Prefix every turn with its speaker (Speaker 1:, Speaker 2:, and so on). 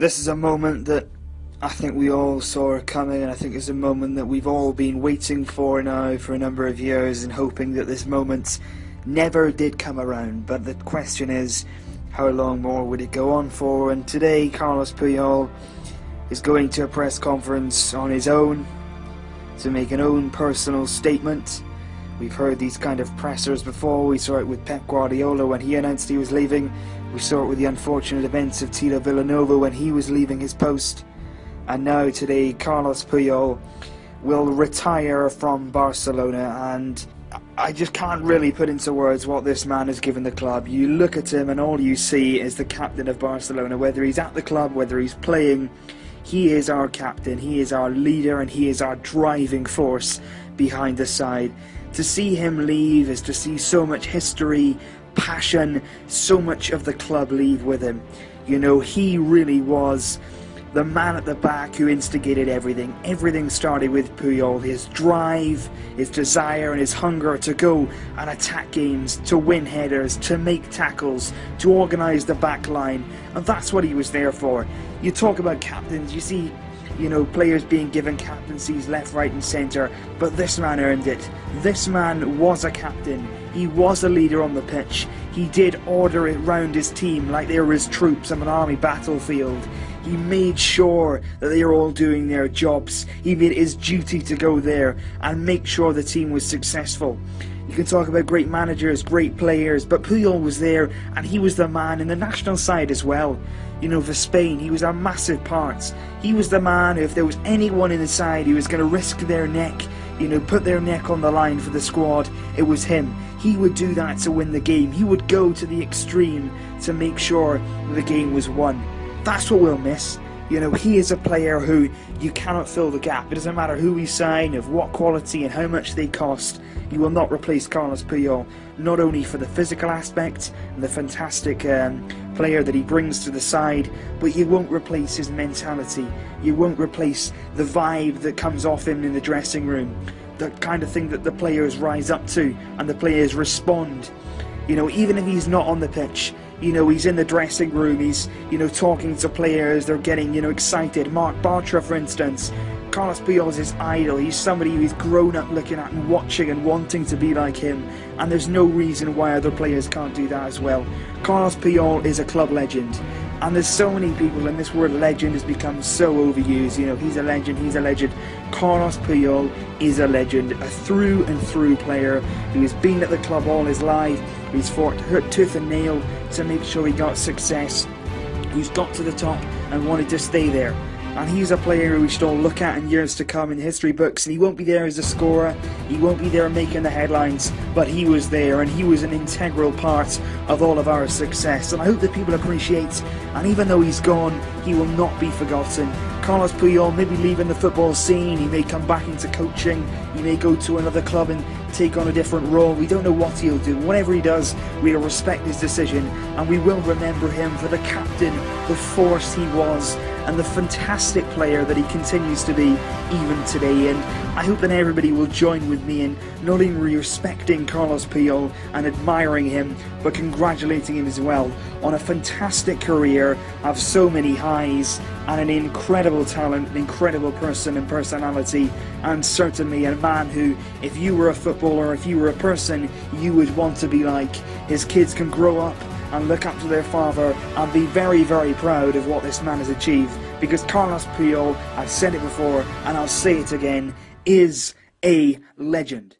Speaker 1: This is a moment that I think we all saw coming, and I think it's a moment that we've all been waiting for now for a number of years and hoping that this moment never did come around. But the question is, how long more would it go on for? And today, Carlos Puyol is going to a press conference on his own to make an own personal statement. We've heard these kind of pressers before. We saw it with Pep Guardiola when he announced he was leaving. We saw it with the unfortunate events of Tito Villanova when he was leaving his post. And now today, Carlos Puyol will retire from Barcelona and I just can't really put into words what this man has given the club. You look at him and all you see is the captain of Barcelona, whether he's at the club, whether he's playing. He is our captain, he is our leader, and he is our driving force behind the side. To see him leave is to see so much history, passion, so much of the club leave with him. You know, he really was the man at the back who instigated everything. Everything started with Puyol, his drive, his desire, and his hunger to go and attack games, to win headers, to make tackles, to organise the back line. And that's what he was there for. You talk about captains, you see you know, players being given captaincies left, right, and centre, but this man earned it. This man was a captain. He was a leader on the pitch. He did order it round his team like they were his troops on an army battlefield. He made sure that they were all doing their jobs. He made it his duty to go there and make sure the team was successful. You can talk about great managers, great players, but Puyol was there and he was the man in the national side as well. You know, for Spain, he was a massive part. He was the man if there was anyone in the side who was going to risk their neck, you know, put their neck on the line for the squad, it was him. He would do that to win the game. He would go to the extreme to make sure the game was won. That's what we'll miss. You know, he is a player who you cannot fill the gap. It doesn't matter who we sign, of what quality, and how much they cost. You will not replace Carlos Puyol, not only for the physical aspect and the fantastic um, player that he brings to the side, but you won't replace his mentality. You won't replace the vibe that comes off him in the dressing room. The kind of thing that the players rise up to and the players respond. You know, even if he's not on the pitch, you know, he's in the dressing room, he's, you know, talking to players, they're getting, you know, excited. Mark Bartra, for instance, Carlos Puyol is idol. He's somebody who he's grown up looking at and watching and wanting to be like him. And there's no reason why other players can't do that as well. Carlos Puyol is a club legend. And there's so many people, and this word legend has become so overused. You know, he's a legend, he's a legend. Carlos Puyol is a legend, a through and through player who has been at the club all his life, who's fought tooth and nail to make sure he got success, He's got to the top and wanted to stay there and he's a player we should all look at in years to come in history books. And he won't be there as a scorer, he won't be there making the headlines, but he was there and he was an integral part of all of our success. And I hope that people appreciate, and even though he's gone, he will not be forgotten. Carlos Puyol may be leaving the football scene, he may come back into coaching, he may go to another club and take on a different role. We don't know what he'll do. Whatever he does, we'll respect his decision and we will remember him for the captain, the force he was, and the fantastic player that he continues to be even today. And I hope that everybody will join with me in not only respecting Carlos Puyol and admiring him, but congratulating him as well on a fantastic career of so many highs and an incredible talent, an incredible person and personality, and certainly a man who, if you were a footballer, if you were a person, you would want to be like. His kids can grow up and look up to their father and be very, very proud of what this man has achieved. Because Carlos Puyol, I've said it before and I'll say it again, is a legend.